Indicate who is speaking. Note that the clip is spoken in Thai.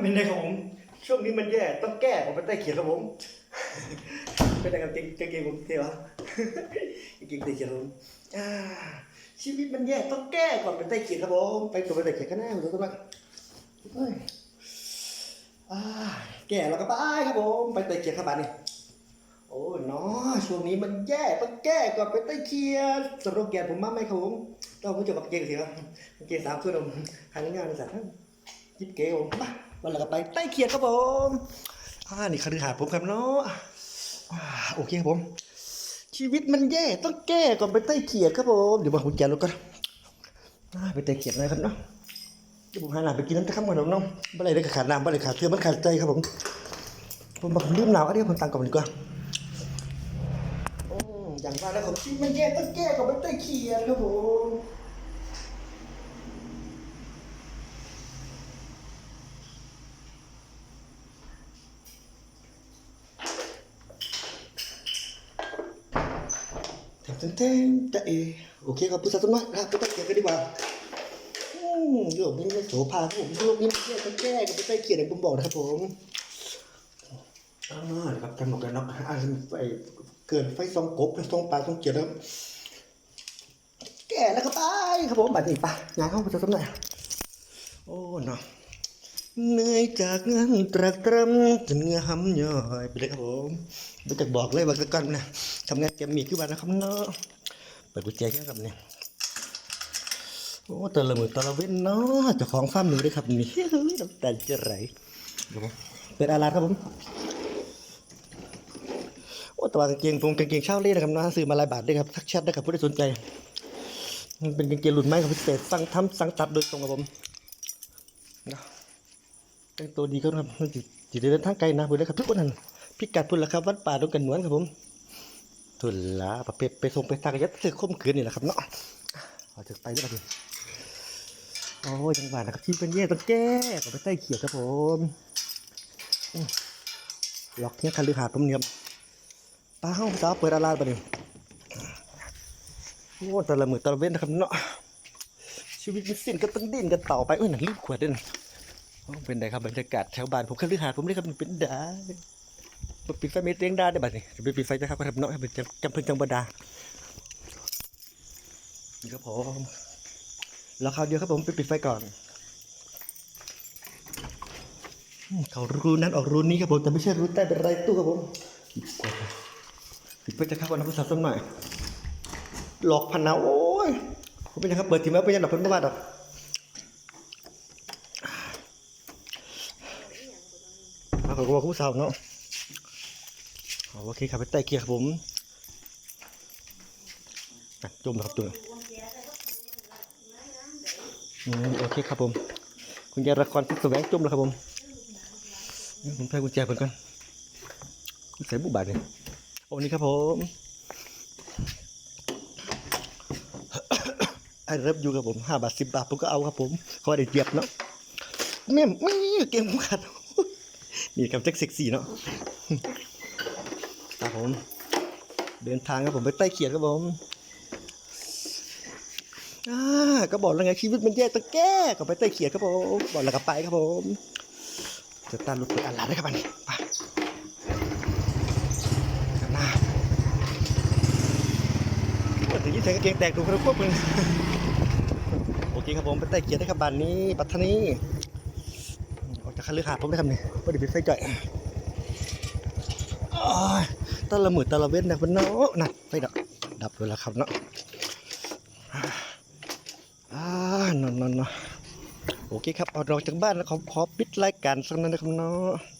Speaker 1: แท้ไม่ได้ครับผม ช่วงนี้มันแย่ต้องแก้ผมไปใต้เขียนครับผม เป็นอะไรกับเกงเกงผมเทวะเกงใต้เขียนครับผมชีวิตมันแย่ต้องแก้ก่อนไปใต้เขียนครับผม ไปตัวไปใต้เขียนกันแน่ผมจะต้องมาเฮ้ยแก่แล้วก็ไปครับผม ไปใต้เขียนครับบ้านนี่โอ้เนาะช่วงนี้มันแย่ต้องแก้ก่อนไปใต้เขียนสโลแกนผมมาไหมครับผมต้องผมจะบักเกงสิครับเกงสามขึ้นผมทางง่ายๆเลยสัตว์ยิบเกลมา วันหลังก็ไปใต้เขียนครับผมอ่านี่คฤหาสน์ผมครับเนาะโอเคครับผม ชีวิตมันแย่ต้องแก้ก่อนไปใต้เขียดครับผมเดี๋ยวมาหุนแกรถก่อนไปใต้เขียดน่อยครับเนาะเดี๋ยวผมหาน้ำไปกินน้ำตะข้ามก่อนน้องๆบ่อไรได้ขาดน้ำบ่อไรขาดเทือมันขาดใจครับผมผมบอกผมลืมหนาวอันนี้ผมตังก่อนดีกว่าอืมอย่างว่าแล้วผมชีวิตมันแย่ต้องแก้ก่อนไปใต้เขียดครับผม เต็มเต็มเต็มจะเอโอเคครับผู้สาวต้นไม้ครับไปใต้เขียดกันดีกว่าอืมเรื่องนี้ไม่โสภาครับผมเรื่องนี้ไม่แก้ต้องแก้กันไปใต้เขียนอย่างผมบอกนะครับผมอ่าครับกันหมดกันเนาะอ่าไฟเกินไฟซองกบไฟซองปลาซองเขียนแล้วแก่แล้วก็ไปครับผมบัดนี้ไปงานเข้าไปจะสำนักโอ้เนาะ เหนื่อยจากงานตรักตรำจนเหงื่อหำย่อยไปเลยครับผมไม่จะบอกเลยว่าสักก่อนนะทำงานแกมมีคือบ้านะครับเนาะเปิดกุญแจแค่ครับเนี่ยโอ้ต่ละมือต่ละเว้นเนาะเจ้าของฟาร์มหนูด้วยครับนี่น้ำตาจะไหลเดี๋ยวผมเป็นอาราครับผมโอ้ตัวกางเกงผมกางเกงเช่าเล่นะครับนะซื้อมาหลายบาทด้วยครับทักแชทด้วยครับผู้ใดสนใจมันเป็นกางเกงรุ่นใหมครับพิเศษสั่งทำสั่งตัดโดยตรงครับผมนะ แต่งตัวดีครับจิจิได้เดินทางไกลนะพูดเลยครับทุกคนนั้นพิกัดพุ่นละครับวัดป่าดงกันหนวนครับผมทุนละประเภทไปส่งไปทางยัดเสือข่มขืนนี่แหละครับเนาะเอาจะไปด้วยกันโอ้ยจังหวะนะครับที่เป็นแย่ต้องแก้ก็ไปใต้เขียดครับผมล็อกเนี่ยคันลือหาดผมเนี่ยป้าห้องสาวเปิดอาลาดปเนี่ยโอ้แต่ละมือแต่ละเว้นนะครับเนาะชีวิตมันสิ้นก็ต้องดิ้นกันต่อไปเอ้ยหนังรีบขวดด่นโอ้ เป็นไงครับบรรยากาศแถวบ้านผมคันลือหาผมเลยครับมันเป็นดาปิดไฟไม่เตี้ยงดาได้บัดนี้จะไปปิดไฟนะครับครับเนาะเป็นจำเป็นจังบดานี่ครับผมแล้วคราวเดียวครับผมไปปิดไฟก่อนเขารูนั้นออกรูนี้ครับผมแต่ไม่ใช่รูใต้เป็นไรตู้ครับผมปิดไปจะเข้าวันนะผู้สาวต้นใหม่หลอกพันนะโอ้ยผมเป็นยังครับเปิดทีมแล้วเป็นยังดอกเพิ่นไม่ว่าดอก มาขอบอกผู้สาวเนาะโอเคครับไปใต้เกียร์ครับผมอะจมแล้วครับจุ่มโอเคครับผมคุณยายละครพิศแสวงจุ่มแล้วครับผมผมใส่กุญแจเพิ่นก่อนใส่บุบบาทเนี่ยโอ้นี่ครับผมไอ้เรับอยู่ครับผมห้าบาทสิบบาทผมก็เอาครับผมขอได้เจียบเนาะแม่ไม่เกมผมขาด นี่ครับเจ็กเซ็กซี่เนาะครับผมเดินทางครับผมไปใต้เขียดครับผมอ่าก็บอกแล้วไงชีวิตมันแย่ต้องแก้ก็ไปใต้เขียนครับผมบอกแล้วก็ไปครับผม จะตามรถไปอันลาได้ครับมันไปข้างหน้าโอ้ยแต่ยิ่งใส่กางเกงแตกดูครับพวกมึงโอเคครับผมไปใต้เขียนได้ครับบ้านนี้ปัตตานี ออกจากคันเรือขาดผมได้ครับนี่พอดีเป็นไฟจ่อยโอ้ยตะละหมืดตะละเว้นนะเพิ่นเนาะนะไฟดับดับเลยแล้วครับเนาะอ่านอนนอนนอนโอเคครับเอาเราจากบ้านแล้วขอขอปิดรายการสักนั้นนะครับเนาะ